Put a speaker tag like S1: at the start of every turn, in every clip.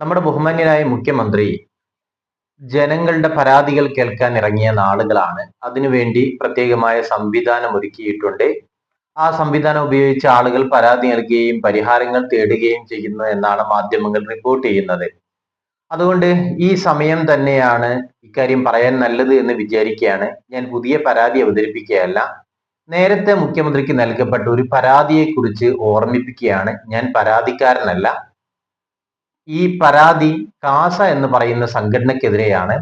S1: നമ്മുടെ ബഹുമാന്യനായ മുഖ്യമന്ത്രി ജനങ്ങളുടെ പരാതികൾ കേൾക്കാൻ ഇറങ്ങിയ നാളുകളാണ്. അതിനുവേണ്ടി പ്രത്യേകമായ സംവിധാനം ഒരുക്കിയിട്ടുണ്ട്. ആ സംവിധാനം ഉപയോഗിച്ച് ആളുകൾ പരാതി നൽകുകയും പരിഹാരങ്ങൾ തേടുകയും ചെയ്യുന്നു എന്നാണ് മാധ്യമങ്ങൾ റിപ്പോർട്ട് ചെയ്യുന്നത്. അതുകൊണ്ട് ഈ സമയം തന്നെയാണ് ഇക്കാര്യം പറയാൻ നല്ലത് എന്ന് വിചാരിക്കുകയാണ്. ഞാൻ പുതിയ പരാതി അവതരിപ്പിക്കുകയല്ല. നേരത്തെ മുഖ്യമന്ത്രിക്ക് നൽകപ്പെട്ട ഒരു പരാതിയെക്കുറിച്ച് ഓർമ്മിപ്പിക്കുകയാണ്. ഞാൻ പരാതിക്കാരനല്ല. ഈ പരാതി കാസ എന്ന് പറയുന്ന സംഘടനക്കെതിരെയാണ്.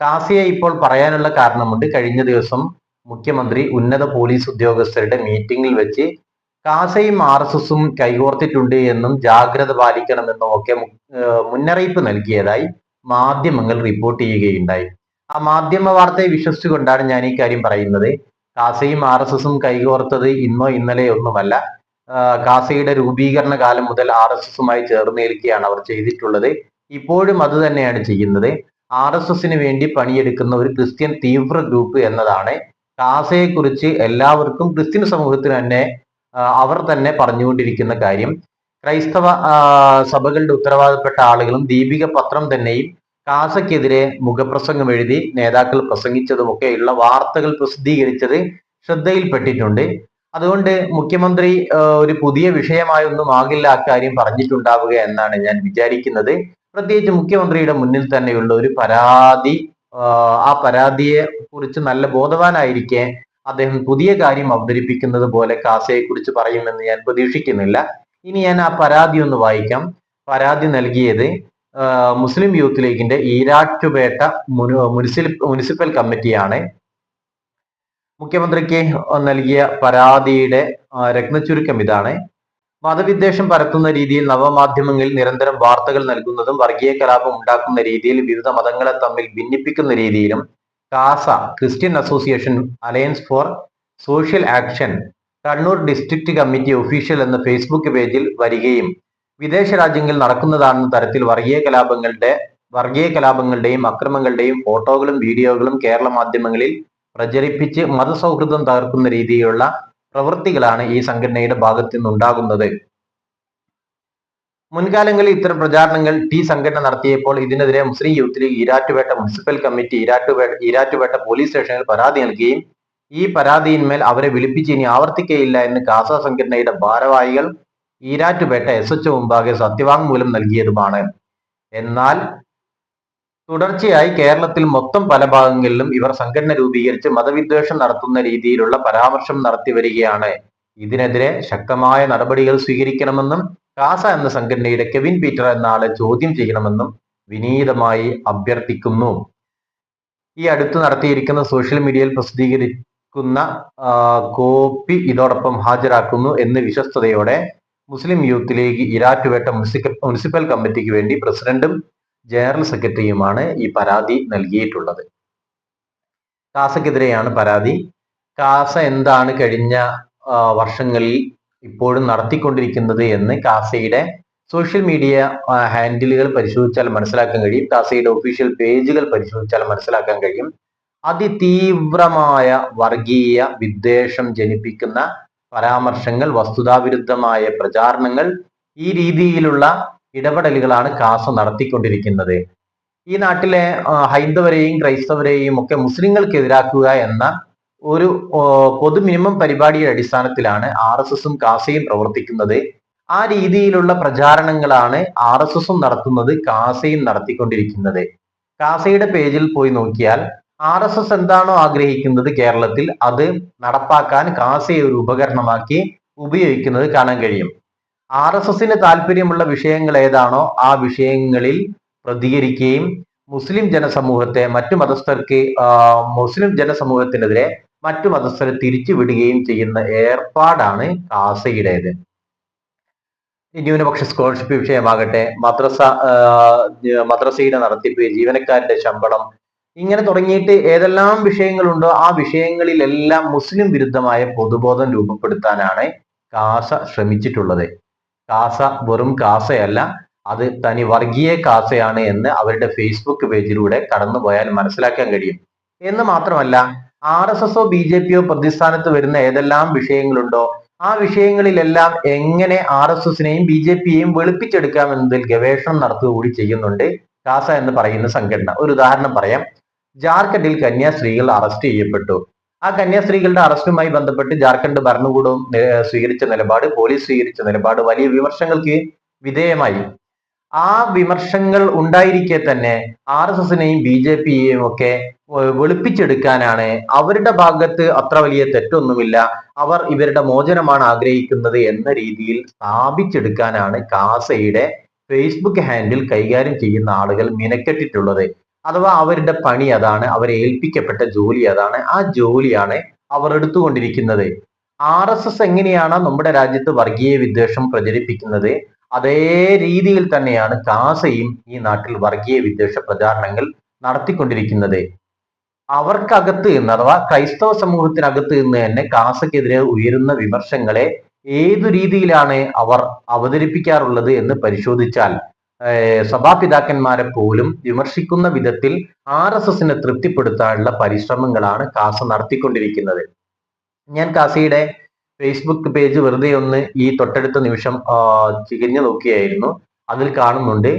S1: കാസയെ ഇപ്പോൾ പറയാനുള്ള കാരണമുണ്ട്. കഴിഞ്ഞ ദിവസം മുഖ്യമന്ത്രി ഉന്നത പോലീസ് ഉദ്യോഗസ്ഥരുടെ മീറ്റിംഗിൽ വെച്ച് കാസയും ആർ എസ് എസും കൈകോർത്തിട്ടുണ്ട് എന്നും ജാഗ്രത പാലിക്കണമെന്നും ഒക്കെ മുന്നറിയിപ്പ് നൽകിയതായി മാധ്യമങ്ങൾ റിപ്പോർട്ട് ചെയ്യുകയുണ്ടായി. ആ മാധ്യമ വാർത്തയെ വിശ്വസിച്ചുകൊണ്ടാണ് ഞാൻ ഈ കാര്യം പറയുന്നത്. കാസയും ആർ എസ് എസും കൈകോർത്തത് ഇന്നോ ഇന്നലെയോ ഒന്നുമല്ല. കാസയുടെ രൂപീകരണ കാലം മുതൽ ആർ എസ് എസുമായി ചേർന്നേൽക്കുകയാണ് അവർ ചെയ്തിട്ടുള്ളത്. ഇപ്പോഴും അത് തന്നെയാണ് ചെയ്യുന്നത്. ആർ എസ് എസിന് വേണ്ടി പണിയെടുക്കുന്ന ഒരു ക്രിസ്ത്യൻ തീവ്ര ഗ്രൂപ്പ് എന്നതാണ്. കാസയെക്കുറിച്ച് എല്ലാവർക്കും ക്രിസ്ത്യൻ സമൂഹത്തിന് തന്നെ അവർ തന്നെ പറഞ്ഞുകൊണ്ടിരിക്കുന്ന കാര്യം. ക്രൈസ്തവ സഭകളുടെ ഉത്തരവാദപ്പെട്ട ആളുകളും ദീപിക പത്രം തന്നെയും കാസയ്ക്കെതിരെ മുഖപ്രസംഗം എഴുതി നേതാക്കൾ പ്രസംഗിച്ചതുമൊക്കെയുള്ള വാർത്തകൾ പ്രസിദ്ധീകരിച്ചത് ശ്രദ്ധയിൽപ്പെട്ടിട്ടുണ്ട്. അതുകൊണ്ട് മുഖ്യമന്ത്രി ഒരു പുതിയ വിഷയമായൊന്നും ആകില്ല അക്കാര്യം പറഞ്ഞിട്ടുണ്ടാവുക എന്നാണ് ഞാൻ വിചാരിക്കുന്നത്. പ്രത്യേകിച്ച് മുഖ്യമന്ത്രിയുടെ മുന്നിൽ തന്നെയുള്ള ഒരു പരാതി ആ പരാതിയെ കുറിച്ച് നല്ല ബോധവാനായിരിക്കെ അദ്ദേഹം പുതിയ കാര്യം അവതരിപ്പിക്കുന്നത് പോലെ കാസയെ കുറിച്ച് പറയുമെന്ന് ഞാൻ പ്രതീക്ഷിക്കുന്നില്ല. ഇനി ഞാൻ ആ പരാതി ഒന്ന് വായിക്കാം. പരാതി നൽകിയത് മുസ്ലിം യൂത്ത് ലീഗിന്റെ ഈരാറ്റുപേട്ട മുനിസിപ്പൽ കമ്മിറ്റിയാണ്. മുഖ്യമന്ത്രിക്ക് നൽകിയ പരാതിയുടെ രത്നചുരുക്കം ഇതാണ്. മതവിദ്വേഷം പരത്തുന്ന രീതിയിൽ നവമാധ്യമങ്ങളിൽ നിരന്തരം വാർത്തകൾ നൽകുന്നതും വർഗീയ കലാപം ഉണ്ടാക്കുന്ന രീതിയിൽ വിവിധ മതങ്ങളെ തമ്മിൽ ഭിന്നിപ്പിക്കുന്ന രീതിയിലും CASA Christian association alliance for social action Kannur district committee official എന്ന ഫേസ്ബുക്ക് പേജിൽ വരികയും വിദേശ രാജ്യങ്ങളിൽ നടക്കുന്നതാണെന്ന തരത്തിൽ വർഗീയ കലാപങ്ങളുടെ വർഗീയ കലാപങ്ങളുടെയും അക്രമങ്ങളുടെയും ഫോട്ടോകളും വീഡിയോകളും കേരള മാധ്യമങ്ങളിൽ പ്രചരിപ്പിച്ച് മതസൗഹൃദം തകർക്കുന്ന രീതിയിലുള്ള പ്രവൃത്തികളാണ് ഈ സംഘടനയുടെ ഭാഗത്തു നിന്നുണ്ടാകുന്നത് മുൻകാലങ്ങളിൽ ഇത്തരം പ്രചാരണങ്ങൾ ടി സംഘടന നടത്തിയപ്പോൾ ഇതിനെതിരെ Muslim youth league Erattupetta municipal committee Erattupetta Erattupetta police സ്റ്റേഷനിൽ പരാതി നൽകുകയും ഈ പരാതിയിന്മേൽ അവരെ വിളിപ്പിച്ച് ഇനി ആവർത്തിക്കയില്ല എന്ന് കാസ സംഘടനയുടെ ഭാരവാഹികൾ ഈരാറ്റുപേട്ട എസ് എച്ച് മുമ്പാകെ സത്യവാങ്മൂലം നൽകിയതുമാണ്. എന്നാൽ തുടർച്ചയായി കേരളത്തിൽ മൊത്തം പല ഭാഗങ്ങളിലും ഇവർ സംഘടന രൂപീകരിച്ച് മതവിദ്വേഷം നടത്തുന്ന രീതിയിലുള്ള പരാമർശം നടത്തി വരികയാണ്. ഇതിനെതിരെ ശക്തമായ നടപടികൾ സ്വീകരിക്കണമെന്നും കാസ എന്ന സംഘടനയുടെ കെവിൻ പീറ്റർ എന്ന ആളെ ചോദ്യം ചെയ്യണമെന്നും വിനീതമായി അഭ്യർത്ഥിക്കുന്നു. ഈ അടുത്ത് നടത്തിയിരിക്കുന്ന സോഷ്യൽ മീഡിയയിൽ പ്രസിദ്ധീകരിക്കുന്ന കോപ്പി ഇതോടൊപ്പം ഹാജരാക്കുന്നു എന്ന് വിശ്വസ്തയോടെ Muslim youth league Erattupetta municipal കമ്മിറ്റിക്ക് വേണ്ടി പ്രസിഡന്റും ജനറൽ സെക്രട്ടറിയുമാണ് ഈ പരാതി നൽകിയിട്ടുള്ളത്. കാസക്കെതിരെയാണ് പരാതി. കാസ എന്താണ് കഴിഞ്ഞ വർഷങ്ങളിൽ ഇപ്പോഴും നടത്തിക്കൊണ്ടിരിക്കുന്നത് എന്ന് കാസയുടെ സോഷ്യൽ മീഡിയ ഹാൻഡിലുകൾ പരിശോധിച്ചാൽ മനസ്സിലാക്കാൻ കഴിയും. കാസയുടെ ഒഫീഷ്യൽ പേജുകൾ പരിശോധിച്ചാൽ മനസ്സിലാക്കാൻ കഴിയും. അതിതീവ്രമായ വർഗീയ വിദ്വേഷം ജനിപ്പിക്കുന്ന പരാമർശങ്ങൾ വസ്തുതാവിരുദ്ധമായ പ്രചാരണങ്ങൾ ഈ രീതിയിലുള്ള ഇടപെടലുകളാണ് കാസ നടത്തിക്കൊണ്ടിരിക്കുന്നത്. ഈ നാട്ടിലെ ഹൈന്ദവരെയും ക്രൈസ്തവരെയും ഒക്കെ മുസ്ലിങ്ങൾക്ക് എതിരാക്കുക എന്ന ഒരു പൊതു മിനിമം പരിപാടിയുടെ അടിസ്ഥാനത്തിലാണ് ആർ എസ് എസും കാസയും പ്രവർത്തിക്കുന്നത്. ആ രീതിയിലുള്ള പ്രചാരണങ്ങളാണ് ആർ എസ് എസും നടത്തുന്നത് കാസയും നടത്തിക്കൊണ്ടിരിക്കുന്നത്. കാസയുടെ പേജിൽ പോയി നോക്കിയാൽ ആർ എസ് എസ് എന്താണോ ആഗ്രഹിക്കുന്നത് കേരളത്തിൽ അത് നടപ്പാക്കാൻ കാസയെ ഒരു ഉപകരണമാക്കി ഉപയോഗിക്കുന്നത് കാണാൻ കഴിയും. ആർ എസ് എസിന് താല്പര്യമുള്ള വിഷയങ്ങൾ ഏതാണോ ആ വിഷയങ്ങളിൽ പ്രതികരിക്കുകയും മുസ്ലിം ജനസമൂഹത്തെ മറ്റു മതസ്ഥർക്ക് മുസ്ലിം ജനസമൂഹത്തിനെതിരെ മറ്റു മതസ്ഥരെ തിരിച്ചുവിടുകയും ചെയ്യുന്ന ഏർപ്പാടാണ് കാസയുടേത്. ന്യൂനപക്ഷ സ്കോളർഷിപ്പ് വിഷയമാകട്ടെ മദ്രസ മദ്രസയുടെ നടത്തിപ്പ് ജീവനക്കാരുടെ ശമ്പളം ഇങ്ങനെ തുടങ്ങിയിട്ട് ഏതെല്ലാം വിഷയങ്ങളുണ്ടോ ആ വിഷയങ്ങളിലെല്ലാം മുസ്ലിം വിരുദ്ധമായ പൊതുബോധം രൂപപ്പെടുത്താനാണ് കാസ ശ്രമിച്ചിട്ടുള്ളത്. കാസ വെറും കാസയല്ല. അത് തനി വർഗീയ കാസയാണ് എന്ന് അവരുടെ ഫേസ്ബുക്ക് പേജിലൂടെ കടന്നുപോയാൽ മനസ്സിലാക്കാൻ കഴിയും. എന്ന് മാത്രമല്ല ആർ എസ് എസോ ബി ജെ പിയോ പ്രതിസ്ഥാനത്ത് വരുന്ന ഏതെല്ലാം വിഷയങ്ങളുണ്ടോ? ആ വിഷയങ്ങളിലെല്ലാം എങ്ങനെ ആർ എസ് എസിനെയും ബി ജെ പിയെയും വെളുപ്പിച്ചെടുക്കാം എന്നതിൽ ഗവേഷണം നടത്തുക കൂടി ചെയ്യുന്നുണ്ട് കാസ എന്ന് പറയുന്ന സംഘടന. ഒരു ഉദാഹരണം പറയാം. ജാർഖണ്ഡിൽ കന്യാസ്ത്രീകൾ അറസ്റ്റ് ചെയ്യപ്പെട്ടു. ആ കന്യാസ്ത്രീകളുടെ അറസ്റ്റുമായി ബന്ധപ്പെട്ട് ജാർഖണ്ഡ് ഭരണകൂടവും സ്വീകരിച്ച നിലപാട് പോലീസ് സ്വീകരിച്ച നിലപാട് വലിയ വിമർശങ്ങൾക്ക് വിധേയമായി. ആ വിമർശങ്ങൾ ഉണ്ടായിരിക്കെ തന്നെ ആർ എസ് എസിനെയും ബി ജെ പിയെയും ഒക്കെ വെളുപ്പിച്ചെടുക്കാനാണ് അവരുടെ ഭാഗത്ത് അത്ര വലിയ തെറ്റൊന്നുമില്ല. അവർ ഇവരുടെ മോചനമാണ് ആഗ്രഹിക്കുന്നത് എന്ന രീതിയിൽ സ്ഥാപിച്ചെടുക്കാനാണ് കാസയുടെ ഫേസ്ബുക്ക് ഹാൻഡിൽ കൈകാര്യം ചെയ്യുന്ന ആളുകൾ മിനക്കെട്ടിട്ടുള്ളത്. അഥവാ അവരുടെ പണി അതാണ് അവരെ ഏൽപ്പിക്കപ്പെട്ട ജോലി അതാണ് ആ ജോലിയാണ് അവർ എടുത്തുകൊണ്ടിരിക്കുന്നത്. ആർ എസ് എസ് എങ്ങനെയാണ് നമ്മുടെ രാജ്യത്ത് വർഗീയ വിദ്വേഷം പ്രചരിപ്പിക്കുന്നത്? അതേ രീതിയിൽ തന്നെയാണ് കാസയും ഈ നാട്ടിൽ വർഗീയ വിദ്വേഷ പ്രചാരണങ്ങൾ നടത്തിക്കൊണ്ടിരിക്കുന്നത്. അവർക്കകത്ത് നിന്ന് അഥവാ ക്രൈസ്തവ സമൂഹത്തിനകത്ത് നിന്ന് തന്നെ കാസക്കെതിരെ ഉയരുന്ന വിമർശങ്ങളെ ഏതു രീതിയിലാണ് അവർ അവതരിപ്പിക്കാറുള്ളത് എന്ന് പരിശോധിച്ചാൽ സഭാപിതാക്കന്മാരെ പോലും വിമർശിക്കുന്ന വിധത്തിൽ ആർ എസ് എസിനെ തൃപ്തിപ്പെടുത്താനുള്ള പരിശ്രമങ്ങളാണ് കാസ നടത്തിക്കൊണ്ടിരിക്കുന്നത്. ഞാൻ കാസിയുടെ ഫേസ്ബുക്ക് പേജ് വെറുതെ ഒന്ന് ഈ തൊട്ടടുത്ത നിമിഷം തികഞ്ഞു നോക്കിയായിരുന്നു. അതിൽ കാണുന്നുണ്ട്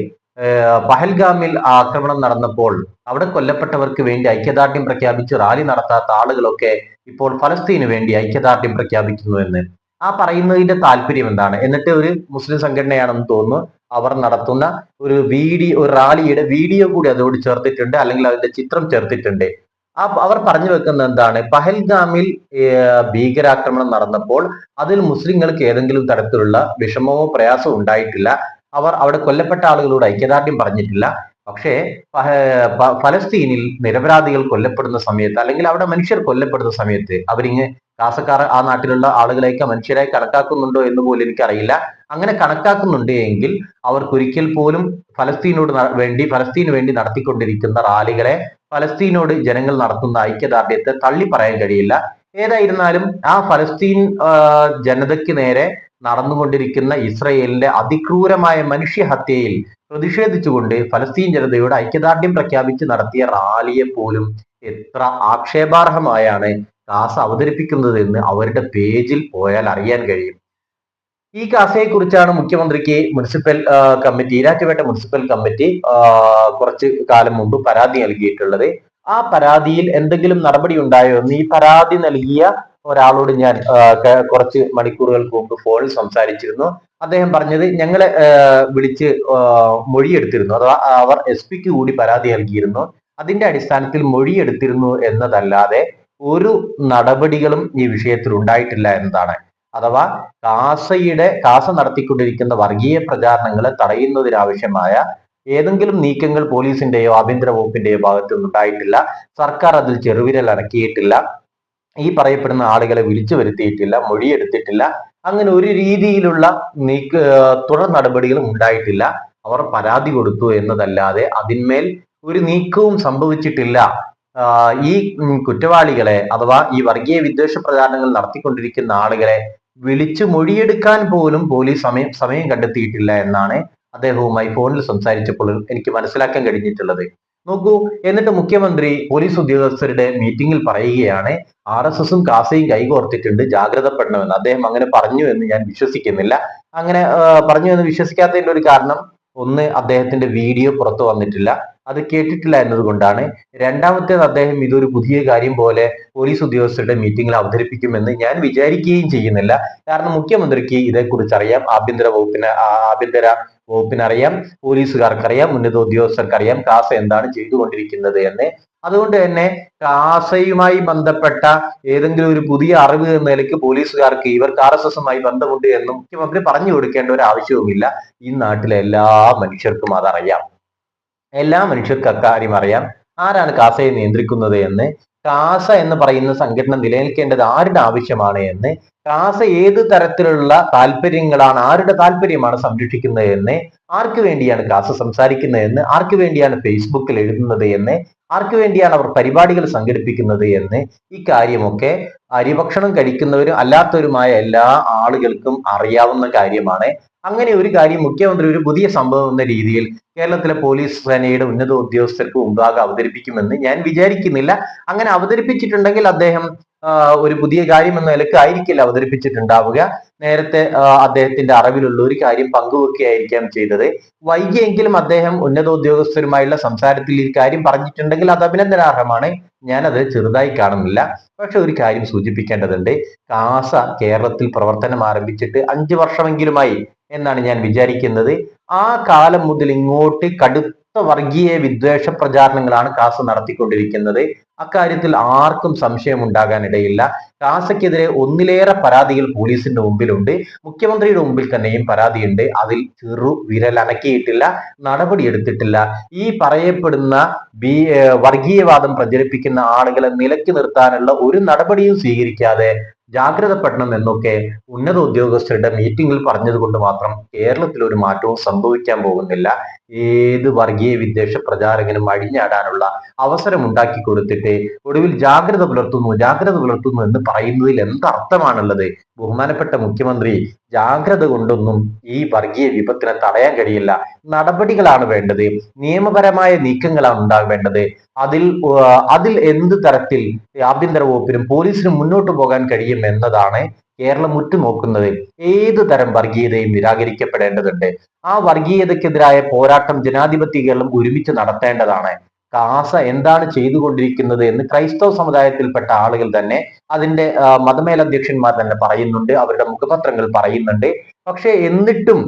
S1: പഹൽഗാമിൽ ആക്രമണം നടന്നപ്പോൾ അവിടെ കൊല്ലപ്പെട്ടവർക്ക് വേണ്ടി ഐക്യദാർഢ്യം പ്രഖ്യാപിച്ച് റാലി നടത്താത്ത ആളുകളൊക്കെ ഇപ്പോൾ ഫലസ്തീന് വേണ്ടി ഐക്യദാർഢ്യം പ്രഖ്യാപിക്കുന്നു എന്ന്. ആ പറയുന്നതിന്റെ താല്പര്യം എന്താണ്? എന്നിട്ട് ഒരു മുസ്ലിം സംഘടനയാണെന്ന് തോന്നുന്നു അവർ നടത്തുന്ന ഒരു വീഡിയോ ഒരു റാലിയുടെ വീഡിയോ കൂടി അതോട് ചേർത്തിട്ടുണ്ട് അല്ലെങ്കിൽ അതിന്റെ ചിത്രം ചേർത്തിട്ടുണ്ട്. അവർ പറഞ്ഞു വെക്കുന്നത് എന്താണ്? പഹൽഗാമിൽ ഭീകരാക്രമണം നടന്നപ്പോൾ അതിൽ മുസ്ലിങ്ങൾക്ക് ഏതെങ്കിലും തരത്തിലുള്ള വിഷമമോ പ്രയാസമോ ഉണ്ടായിട്ടില്ല. അവർ അവിടെ കൊല്ലപ്പെട്ട ആളുകളോട് ഐക്യദാർഢ്യം പറഞ്ഞിട്ടില്ല. പക്ഷേ ഫലസ്തീനിൽ നിരപരാധികൾ കൊല്ലപ്പെടുന്ന സമയത്ത് അല്ലെങ്കിൽ അവിടെ മനുഷ്യർ കൊല്ലപ്പെടുന്ന സമയത്ത് അവരിങ്ങ് കാസക്കാർ ആ നാട്ടിലുള്ള ആളുകളെയൊക്കെ മനുഷ്യരായി കണക്കാക്കുന്നുണ്ടോ എന്ന് പോലും എനിക്കറിയില്ല. അങ്ങനെ കണക്കാക്കുന്നുണ്ട് എങ്കിൽ അവർക്കൊരിക്കൽ പോലും ഫലസ്തീനോട് വേണ്ടി ഫലസ്തീന് വേണ്ടി നടത്തിക്കൊണ്ടിരിക്കുന്ന റാലികളെ ഫലസ്തീനോട് ജനങ്ങൾ നടത്തുന്ന ഐക്യദാർഢ്യത്തെ തള്ളി പറയാൻ കഴിയില്ല. ഏതായിരുന്നാലും ആ ഫലസ്തീൻ ജനതയ്ക്ക് നേരെ നടന്നുകൊണ്ടിരിക്കുന്ന ഇസ്രയേലിന്റെ അതിക്രൂരമായ മനുഷ്യഹത്യയിൽ പ്രതിഷേധിച്ചുകൊണ്ട് ഫലസ്തീൻ ജനതയുടെ ഐക്യദാർഢ്യം പ്രഖ്യാപിച്ച് നടത്തിയ റാലിയെ പോലും എത്ര ആക്ഷേപാർഹമായാണ് കാസ അവതരിപ്പിക്കുന്നത് എന്ന് അവരുടെ പേജിൽ പോയാൽ അറിയാൻ കഴിയും. ഈ കാസയെ കുറിച്ചാണ് മുഖ്യമന്ത്രിക്ക് municipal committee Erattupetta municipal committee കുറച്ച് കാലം മുമ്പ് പരാതി നൽകിയിട്ടുള്ളത്. ആ പരാതിയിൽ എന്തെങ്കിലും നടപടി ഉണ്ടായോ എന്ന് ഈ പരാതി നൽകിയ ഒരാളോട് ഞാൻ കുറച്ച് മണിക്കൂറുകൾക്ക് മുമ്പ് ഫോണിൽ സംസാരിച്ചിരുന്നു. അദ്ദേഹം പറഞ്ഞത് ഞങ്ങളെ വിളിച്ച് മൊഴിയെടുത്തിരുന്നു. അഥവാ അവർ എസ് പിക്ക് കൂടി പരാതി നൽകിയിരുന്നു. അതിന്റെ അടിസ്ഥാനത്തിൽ മൊഴിയെടുത്തിരുന്നു എന്നതല്ലാതെ ഒരു നടപടികളും ഈ വിഷയത്തിൽ ഉണ്ടായിട്ടില്ല എന്നതാണ്. അഥവാ കാസയുടെ കാസ നടത്തിക്കൊണ്ടിരിക്കുന്ന വർഗീയ പ്രചാരണങ്ങളെ തടയുന്നതിനാവശ്യമായ ഏതെങ്കിലും നീക്കങ്ങൾ പോലീസിന്റെയോ ആഭ്യന്തര വകുപ്പിന്റെയോ ഭാഗത്തു നിന്നുണ്ടായിട്ടില്ല സർക്കാർ അതിൽ ചെറുവിരൽ അനക്കിയിട്ടില്ല ഈ പറയപ്പെടുന്ന ആളുകളെ വിളിച്ചു വരുത്തിയിട്ടില്ല മൊഴിയെടുത്തിട്ടില്ല. അങ്ങനെ ഒരു രീതിയിലുള്ള നീക്ക തുടർ നടപടികളും ഉണ്ടായിട്ടില്ല. അവർ പരാതി കൊടുത്തു എന്നതല്ലാതെ അതിന്മേൽ ഒരു നീക്കവും സംഭവിച്ചിട്ടില്ല. ഈ കുറ്റവാളികളെ അഥവാ ഈ വർഗീയ വിദ്വേഷ പ്രചാരണങ്ങൾ നടത്തിക്കൊണ്ടിരിക്കുന്ന ആളുകളെ വിളിച്ചു മൊഴിയെടുക്കാൻ പോലും പോലീസ് സമയം സമയം കണ്ടെത്തിയിട്ടില്ല എന്നാണ് അദ്ദേഹവുമായി ഫോണിൽ സംസാരിച്ചപ്പോൾ എനിക്ക് മനസ്സിലാക്കാൻ കഴിഞ്ഞിട്ടുള്ളത്. നോക്കൂ എന്നിട്ട് മുഖ്യമന്ത്രി പോലീസ് ഉദ്യോഗസ്ഥരുടെ മീറ്റിംഗിൽ പറയുകയാണ് ആർ എസ് എസും കാസയും കൈകോർത്തിട്ടുണ്ട് ജാഗ്രതപ്പെടണമെന്ന്. അദ്ദേഹം അങ്ങനെ പറഞ്ഞു എന്ന് ഞാൻ വിശ്വസിക്കുന്നില്ല. അങ്ങനെ പറഞ്ഞു എന്ന് വിശ്വസിക്കാത്തതിന്റെ ഒരു കാരണം ഒന്ന് അദ്ദേഹത്തിന്റെ വീഡിയോ പുറത്തു വന്നിട്ടില്ല. അത് കേട്ടിട്ടില്ല എന്നതുകൊണ്ടാണ് രണ്ടാമത്തേത് അദ്ദേഹം ഇതൊരു പുതിയ കാര്യം പോലെ പോലീസ് ഉദ്യോഗസ്ഥരുടെ മീറ്റിംഗിൽ അവതരിപ്പിക്കുമെന്ന് ഞാൻ വിചാരിക്കുകയും ചെയ്യുന്നില്ല. കാരണം മുഖ്യമന്ത്രിക്ക് ഇതേക്കുറിച്ച് അറിയാം ആഭ്യന്തര വകുപ്പിന് ആഭ്യന്തര വകുപ്പിന് അറിയാം പോലീസുകാർക്ക് അറിയാം ഉന്നത ഉദ്യോഗസ്ഥർക്കറിയാം കാസ എന്താണ് ചെയ്തുകൊണ്ടിരിക്കുന്നത് എന്ന്. അതുകൊണ്ട് തന്നെ കാസയുമായി ബന്ധപ്പെട്ട ഏതെങ്കിലും ഒരു പുതിയ അറിവ് എന്ന നിലയ്ക്ക് പോലീസുകാർക്ക് ഇവർക്ക് ആർ എസ് എസുമായി ബന്ധമുണ്ട് എന്ന് മുഖ്യമന്ത്രി പറഞ്ഞു കൊടുക്കേണ്ട ഒരു ആവശ്യവുമില്ല. ഈ നാട്ടിലെ എല്ലാ മനുഷ്യർക്കും അതറിയാം. എല്ലാ മനുഷ്യർക്കും അക്കാര്യം അറിയാം ആരാണ് കാസയെ നിയന്ത്രിക്കുന്നത് എന്ന്. കാസ എന്ന് പറയുന്ന സംഘടന നിലനിൽക്കേണ്ടത് ആരുടെ ആവശ്യമാണ് എന്ന്. കാസ ഏത് തരത്തിലുള്ള താല്പര്യങ്ങളാണ് ആരുടെ താല്പര്യമാണ് സംരക്ഷിക്കുന്നത് എന്ന്. ആർക്ക് വേണ്ടിയാണ് കാസ സംസാരിക്കുന്നത് എന്ന്. ആർക്ക് വേണ്ടിയാണ് ഫേസ്ബുക്കിൽ എഴുതുന്നത് എന്ന്. ആർക്ക് വേണ്ടിയാണ് അവർ പരിപാടികൾ സംഘടിപ്പിക്കുന്നത് എന്ന് ഈ കാര്യമൊക്കെ അരിഭക്ഷണം കഴിക്കുന്നവരും അല്ലാത്തവരുമായ എല്ലാ ആളുകൾക്കും അറിയാവുന്ന കാര്യമാണ്. അങ്ങനെ ഒരു കാര്യം മുഖ്യമന്ത്രി ഒരു പുതിയ സംഭവം എന്ന രീതിയിൽ കേരളത്തിലെ പോലീസ് സേനയുടെ ഉന്നത ഉദ്യോഗസ്ഥർക്ക് മുമ്പാകെ അവതരിപ്പിക്കുമെന്ന് ഞാൻ വിചാരിക്കുന്നില്ല. അങ്ങനെ അവതരിപ്പിച്ചിട്ടുണ്ടെങ്കിൽ അദ്ദേഹം ഒരു പുതിയ കാര്യം എന്ന നിലയ്ക്ക് ആയിരിക്കില്ല അവതരിപ്പിച്ചിട്ടുണ്ടാവുക. നേരത്തെ അദ്ദേഹത്തിന്റെ അറിവിലുള്ള ഒരു കാര്യം പങ്കുവെക്കുകയായിരിക്കാം ചെയ്തത്. വൈകിയെങ്കിലും അദ്ദേഹം ഉന്നത ഉദ്യോഗസ്ഥരുമായുള്ള സംസാരത്തിൽ ഈ കാര്യം പറഞ്ഞിട്ടുണ്ടെങ്കിൽ അത് അഭിനന്ദനാർഹമാണ്. ഞാനത് ചെറുതായി കാണുന്നില്ല. പക്ഷെ ഒരു കാര്യം സൂചിപ്പിക്കേണ്ടതുണ്ട്. കാസ കേരളത്തിൽ പ്രവർത്തനം ആരംഭിച്ചിട്ട് അഞ്ചു വർഷമെങ്കിലുമായി എന്നാണ് ഞാൻ വിചാരിക്കുന്നത്. ആ കാലം മുതൽ ഇങ്ങോട്ട് കടുത്ത വർഗീയ വിദ്വേഷ പ്രചാരണങ്ങളാണ് കാസ നടത്തിക്കൊണ്ടിരിക്കുന്നത്. അക്കാര്യത്തിൽ ആർക്കും സംശയം ഉണ്ടാകാനിടയില്ല കാസയ്ക്കെതിരെ ഒന്നിലേറെ പരാതികൾ പോലീസിന്റെ മുമ്പിലുണ്ട്. മുഖ്യമന്ത്രിയുടെ മുമ്പിൽ തന്നെയും പരാതിയുണ്ട്. അതിൽ ചെറു വിരലനക്കിയിട്ടില്ല നടപടിയെടുത്തിട്ടില്ല. ഈ പറയപ്പെടുന്ന ബി വർഗീയവാദം പ്രചരിപ്പിക്കുന്ന ആളുകളെ നിലയ്ക്ക് നിർത്താനുള്ള ഒരു നടപടിയും സ്വീകരിക്കാതെ ജാഗ്രതപ്പെടണം എന്നൊക്കെ ഉന്നത ഉദ്യോഗസ്ഥരുടെ മീറ്റിംഗിൽ പറഞ്ഞതുകൊണ്ട് മാത്രം കേരളത്തിൽ ഒരു മാറ്റവും സംഭവിക്കാൻ പോകുന്നില്ല. ഏത് വർഗീയ വിദ്വേഷ പ്രചാരകനും അഴിഞ്ഞാടാനുള്ള അവസരം ഉണ്ടാക്കി കൊടുത്തിട്ട് ഒടുവിൽ ജാഗ്രത പുലർത്തുന്നു ജാഗ്രത പുലർത്തുന്നു എന്ന് പറയുന്നതിൽ എന്തർത്ഥമാണുള്ളത് ബഹുമാനപ്പെട്ട മുഖ്യമന്ത്രി ജാഗ്രത കൊണ്ടൊന്നും ഈ വർഗീയ വിപത്തിനെ തടയാൻ കഴിയില്ല. നടപടികളാണ് വേണ്ടത്. നിയമപരമായ നീക്കങ്ങളാണ് ഉണ്ടാവേണ്ടത്. അതിൽ അതിൽ എന്ത് തരത്തിൽ ആഭ്യന്തര വകുപ്പിനും പോലീസിനും മുന്നോട്ട് പോകാൻ കഴിയും എന്നതാണ് കേരളം ഉറ്റുനോക്കുന്നത് ഏത് തരം വർഗീയതയും നിരാകരിക്കപ്പെടേണ്ടതുണ്ട്. ആ വർഗീയതക്കെതിരായ പോരാട്ടം ജനാധിപത്യ കേരളം ഒരുമിച്ച് നടത്തേണ്ടതാണ്. കാസ എന്താണ് ചെയ്തുകൊണ്ടിരിക്കുന്നത് എന്ന് ക്രൈസ്തവ സമുദായത്തിൽപ്പെട്ട ആളുകൾ തന്നെ അതിന്റെ മതമേലധ്യക്ഷന്മാർ തന്നെ പറയുന്നുണ്ട് അവരുടെ മുഖപത്രങ്ങൾ പറയുന്നുണ്ട്. പക്ഷെ എന്നിട്ടും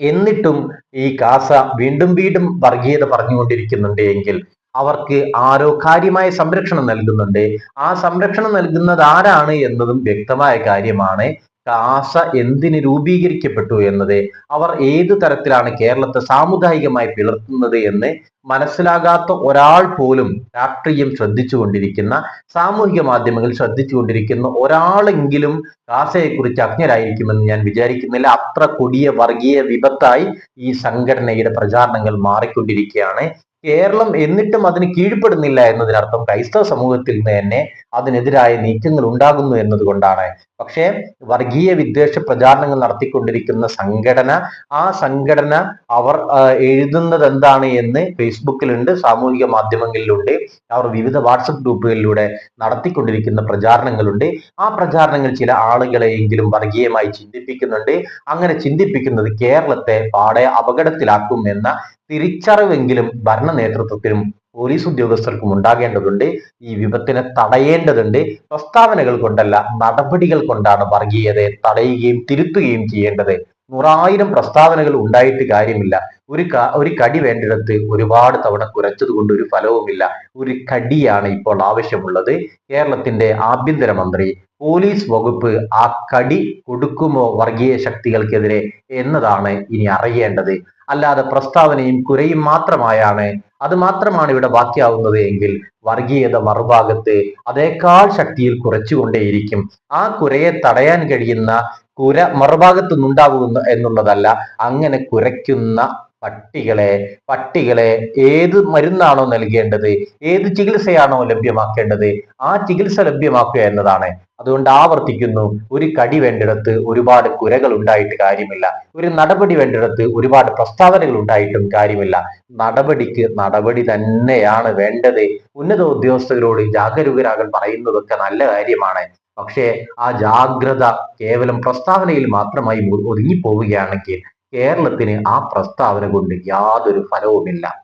S1: എന്നിട്ടും ഈ കാസ വീണ്ടും വീണ്ടും വർഗീയത പറഞ്ഞുകൊണ്ടിരിക്കുന്നുണ്ട് എങ്കിൽ അവർക്ക് ആരോ കാര്യമായ സംരക്ഷണം നൽകുന്നുണ്ട്. ആ സംരക്ഷണം നൽകുന്നത് ആരാണ് എന്നതും വ്യക്തമായ കാര്യമാണ്. കാസ എന്തിന് രൂപീകരിക്കപ്പെട്ടു എന്നത് അവർ ഏതു തരത്തിലാണ് കേരളത്തെ സാമുദായികമായി പിളർത്തുന്നത് എന്ന് മനസ്സിലാകാത്ത ഒരാൾ പോലും രാഷ്ട്രീയം ശ്രദ്ധിച്ചുകൊണ്ടിരിക്കുന്ന സാമൂഹിക മാധ്യമങ്ങൾ ശ്രദ്ധിച്ചുകൊണ്ടിരിക്കുന്ന ഒരാളെങ്കിലും കാസയെക്കുറിച്ച് അജ്ഞരായിരിക്കുമെന്ന് ഞാൻ വിചാരിക്കുന്നില്ല. അത്ര കൊടിയ വർഗീയ വിപത്തായി ഈ സംഘടനയുടെ പ്രചാരണങ്ങൾ മാറിക്കൊണ്ടിരിക്കുകയാണ്. കേരളം എന്നിട്ടും അതിന് കീഴ്പ്പെടുന്നില്ല എന്നതിനർത്ഥം ക്രൈസ്തവ സമൂഹത്തിൽ നിന്ന് തന്നെ അതിനെതിരായ നീക്കങ്ങൾ ഉണ്ടാകുന്നു എന്നതുകൊണ്ടാണ് പക്ഷേ വർഗീയ വിദ്വേഷ പ്രചാരണങ്ങൾ നടത്തിക്കൊണ്ടിരിക്കുന്ന സംഘടന ആ സംഘടന അവർ എഴുതുന്നത് എന്താണ് എന്ന് ഫേസ്ബുക്കിലുണ്ട് സാമൂഹിക മാധ്യമങ്ങളിലുണ്ട് അവർ വിവിധ വാട്സപ്പ് ഗ്രൂപ്പുകളിലൂടെ നടത്തിക്കൊണ്ടിരിക്കുന്ന പ്രചാരണങ്ങളുണ്ട്. ആ പ്രചാരണങ്ങൾ ചില ആളുകളെയെങ്കിലും വർഗീയമായി ചിന്തിപ്പിക്കുന്നുണ്ട്. അങ്ങനെ ചിന്തിപ്പിക്കുന്നത് കേരളത്തെ പാടെ അപകടത്തിലാക്കും എന്ന തിരിച്ചറിവെങ്കിലും ഭരണ നേതൃത്വത്തിനും പോലീസ് ഉദ്യോഗസ്ഥർക്കും ഉണ്ടാകേണ്ടതുണ്ട് ഈ വിപത്തിനെ തടയേണ്ടതുണ്ട്. പ്രസ്താവനകൾ കൊണ്ടല്ല നടപടികൾ കൊണ്ടാണ് വർഗീയതയെ തടയുകയും തിരുത്തുകയും ചെയ്യേണ്ടത്. നൂറായിരം പ്രസ്താവനകൾ ഉണ്ടായിട്ട് കാര്യമില്ല. ഒരു ക ഒരു കടി വേണ്ടിടത്ത് ഒരുപാട് തവണ കുരച്ചത് കൊണ്ട് ഒരു ഫലവുമില്ല. ഒരു കടിയാണ് ഇപ്പോൾ ആവശ്യമുള്ളത്. കേരളത്തിന്റെ ആഭ്യന്തരമന്ത്രി പോലീസ് വകുപ്പ് ആ കടി കൊടുക്കുമോ വർഗീയ ശക്തികൾക്കെതിരെ എന്നതാണ് ഇനി അറിയേണ്ടത്. അല്ലാതെ പ്രസ്താവനയും കുരയും മാത്രമായാണ്. അത് മാത്രമാണ് ഇവിടെ ബാക്കിയാവുന്നത് എങ്കിൽ വർഗീയത മറുഭാഗത്ത് അതേക്കാൾ ശക്തിയിൽ കുറച്ചുകൊണ്ടേയിരിക്കും. ആ കുരയെ തടയാൻ കഴിയുന്ന കുര മറുഭാഗത്തു എന്നുള്ളതല്ല അങ്ങനെ കുരയ്ക്കുന്ന പട്ടികളെ പട്ടികളെ ഏത് മരുന്നാണോ നൽകേണ്ടത്? ഏത് ചികിത്സയാണോ ലഭ്യമാക്കേണ്ടത്? ആ ചികിത്സ ലഭ്യമാക്കുക എന്നതാണ്. അതുകൊണ്ട് ആവർത്തിക്കുന്നു ഒരു കടി വേണ്ടിടത്ത് ഒരുപാട് കുരകൾ ഉണ്ടായിട്ട് കാര്യമില്ല. ഒരു നടപടി വേണ്ടിടത്ത് ഒരുപാട് പ്രസ്താവനകൾ ഉണ്ടായിട്ടും കാര്യമില്ല. നടപടിക്ക് നടപടി തന്നെയാണ് വേണ്ടത്. ഉന്നത ഉദ്യോഗസ്ഥരോട് ജാഗരൂകരാകൻ പറയുന്നതൊക്കെ നല്ല കാര്യമാണ്. പക്ഷേ ആ ജാഗ്രത കേവലം പ്രസ്താവനയിൽ മാത്രമായി ഒതുങ്ങിപ്പോവുകയാണെങ്കിൽ കേരളത്തിന് ആ പ്രസ്താവന കൊണ്ട് യാതൊരു ഫലവുമില്ല.